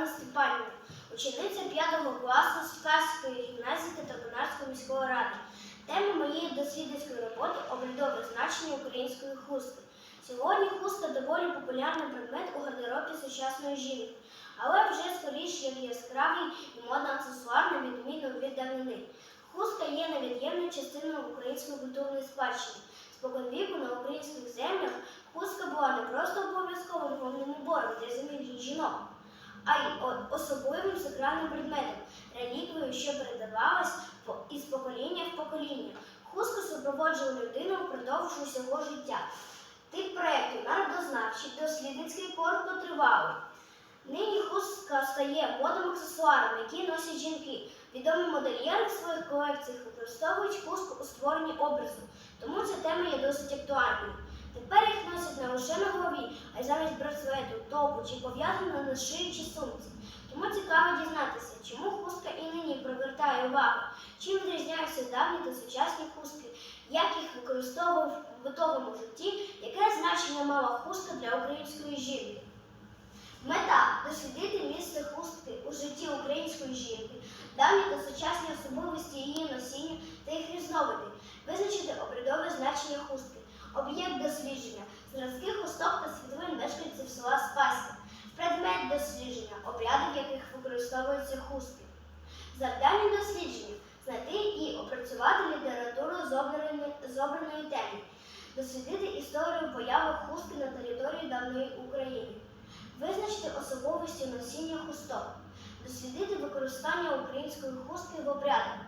Іванна Степанівна, учениця 5 класу Скаської гімназії Татарбунарської міської ради. Тема моєї дослідницької роботи обрядове значення української хустки. Сьогодні хустка доволі популярний предмет у гардеробі сучасної жінки, але вже скоріше як яскравий і модний аксесуар на відміну від давнини. Хустка є невід'ємною частиною української культурної спадщини. Споконвіку на українських землях хустка була не просто обов'язковим головним убором для заміжніх жінок, а й особливим сакральним предметом, реліквією, що передавалась із покоління в покоління. Хустка супроводжувала людину впродовж усього життя. Тип проєкту народознавчий, дослідницький короткотривалий. Нині хустка стає модним аксесуаром, який носять жінки. Відомі модельєри в своїх колекціях використовують хустку у створенні образу, тому ця тема є досить актуальною. Тепер їх носять не лише на голові, а й замість браслету, топу чи пов'язано на шиї чи сумці. Тому цікаво дізнатися, чому хустка і нині привертає увагу, чим відрізняються давні та сучасні хустки, як їх використовував в битовому житті, яке значення мала хустка для української жінки. Мета дослідити місце хустки у житті української жінки, давні та сучасні особливості її носіння та їх різновиди, визначити обрядове значення хустки, об'єкт дослідження, зразки хусток та світовин мешканців села Спаська, предмет дослідження, обряди, в яких використовуються хустки. Завдання дослідження знайти і опрацювати літературу з обраної, з теми, дослідити історію появи хустки на території давньої України. Визначити особливості носіння хусток, дослідити використання української хустки в обрядах,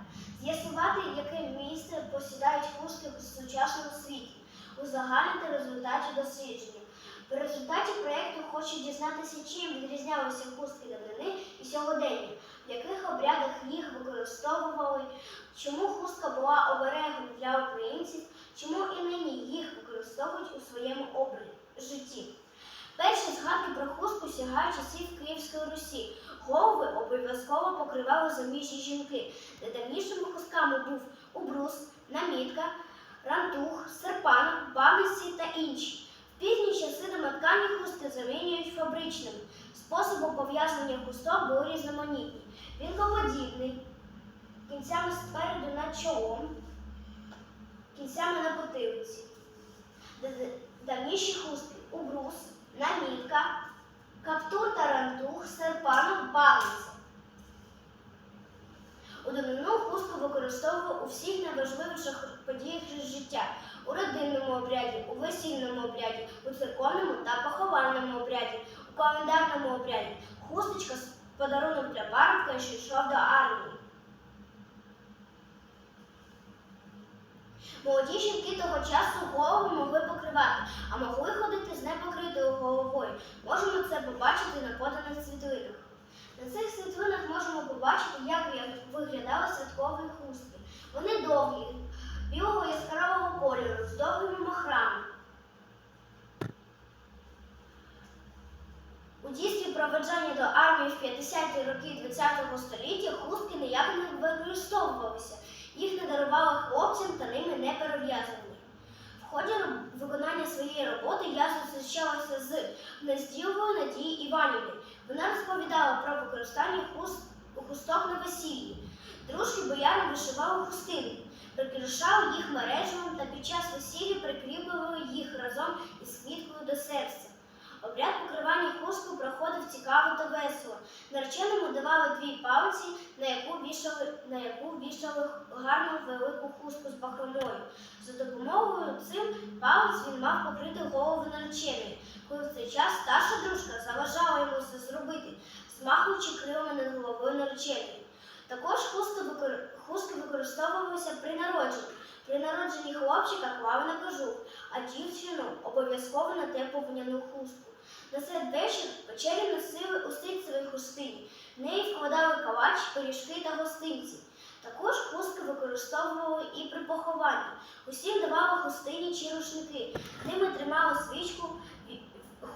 з'ясувати, яке місце посідають хустки в сучасному світі, узагальнити результаті дослідження. В результаті проєкту хочу дізнатися, чим відрізнялися хустки давнини і сьогодення, в яких обрядах їх використовували, чому хустка була оберегом для українців, чому і нині їх використовують у своєму обрі- житті. Перші згадки про хустку сягають часів Київської Русі. Голови обов'язково покривали заміжні жінки, де давнішими хустками був убрус, намітка, рантух, серпанок, бабиці та інші. В пізні часи домоткані хустки замінюють фабричними. Способи пов'язання хусток були різноманітні. Вінкоподібний, кінцями спереду над чолом, кінцями на потилиці. Давніші хустки убрус, намітка, каптур та рантух, серпанок, бабиця. У давнину хустку використовували у всіх найважливіших подіях життя у родинному обряді, у весільному обряді, у церковному та поховальному обряді, у календарному обряді. Хусточка з подарунок для парубка, що йшов до армії. Молоді жінки того часу голову могли покривати, а могли ходити з непокритою головою. Можемо це побачити на поданих світлинах. На цих світлинах можемо побачити, як виглядали святкові хустки. Вони довгі, білого яскравого кольору, з довгими махрами. У дійстві проведження до армії в 50-ті роки ХХ століття хустки ніяк не використовувалися. Їх не дарували хлопцям та ними не перев'язані. В ході виконання своєї роботи я зустрічалася з Гнезділовою Надією Іванівною. Вона розповідала про використання хуст, хусток на весіллі. Дружки бояри вишивали хустини, прикрашали їх мережами та під час весілля прикріплювали їх разом із квіткою до серця. Обряд покривання хустку проходив цікаво та весело. Нареченому давали дві палиці, на яку вішали, на яку вішали гарну велику хустку з бахромою. За допомогою цим палець він мав покрити голову нареченої, коли в цей час старша дружка заважала йому це зробити, змахуючи крилами над головою нареченої. Також хустки використовувалися при народженні. При народженні хлопчика клали на кажух, а дівчину обов'язково на теплу вняну хустку. На святвечір вечері носили у ситцевій хустині. В неї вкладали калач, пиріжки та гостинці. Також хустки використовували і при похованні. Усім давали хустині чи рушники. Ними тримали свічку,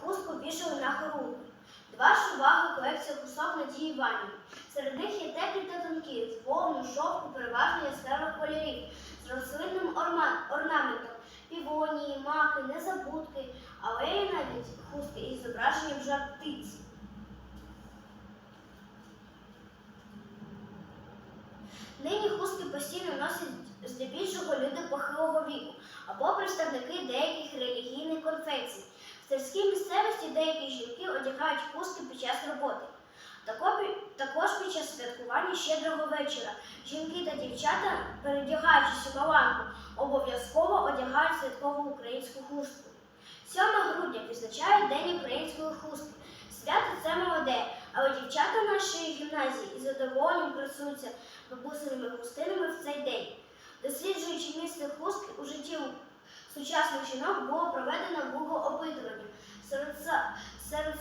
хустку вішали на хорунку. Два шуваги колекція хусток Надії Іванівни. Серед них є теплі та тонкі, з вовну, шовку, переважно яскравих кольорів, з рослинним орнаментом, півонії, маки, незабудки, але й навіть хустки із зображенням жартиці. Нині хустки постійно носять здебільшого люди похилого віку або представники деяких релігійних конфесій. В сільській місцевості деякі жінки одягають хустки під час роботи. Тако- Також під час святкування щедрого вечора жінки та дівчата, передягаючись у маланку, обов'язково одягають святкову українську хустку. 7 грудня відзначають День української хустки. Свято це молоде, але дівчата нашої гімназії із задоволенням красуються бабусиними хустинами в цей день. Досліджуючи місце хустки у житті сучасних жінок було проведено Google опитування. Серед,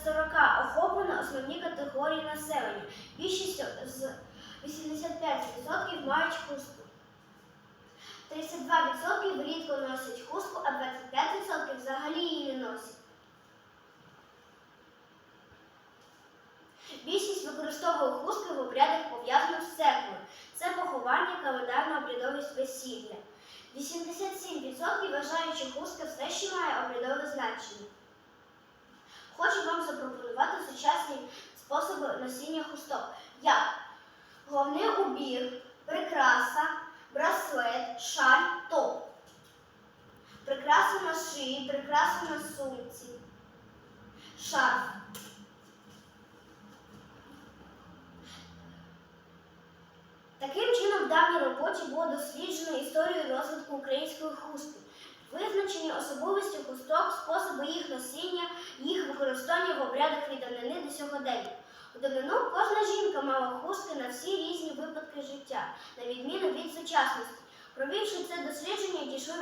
40 охоплено основні категорії населення. Більшість з 85% мають хустку. 32% рідко носять хустку, а 25% взагалі її не носять. Більшість використовує хустки в обрядах пов'язаних з церквою. Це поховання, календарна обрядовість весілля. 87% вважають, що хустка все ще має обрядове значення. Хочу вам запропонувати сучасні способи носіння хусток. Як головний убір, прикраса, браслет, шаль, топ. Прикраса на шиї, прикраса на сумці, шарф. Таким чином, в давній роботі було досліджено історію розвитку української хустки, визначені особливості хусток, способи їх носіння, їх використання в обрядах від давнини до сьогодення. У давнину кожна жінка мала хустки на всі різні випадки життя, на відміну від сучасності. Провівши це дослідження, дійшли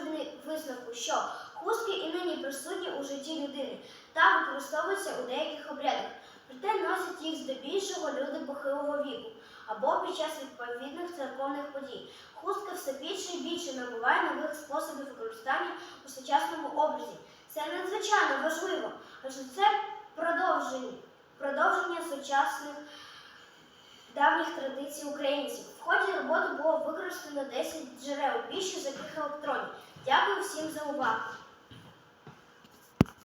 висновку, що хустки і нині присутні у житті людини та використовуються у деяких обрядах. Проте носять їх здебільшого люди похилого віку або під час відповідних церковних подій. Хустка все більше і більше набуває нових способів використання у сучасному образі. Це надзвичайно важливо, адже це продовження, продовження сучасних давніх традицій українців. В ході роботи було використано 10 джерел, більше з яких електронів. Дякую всім за увагу.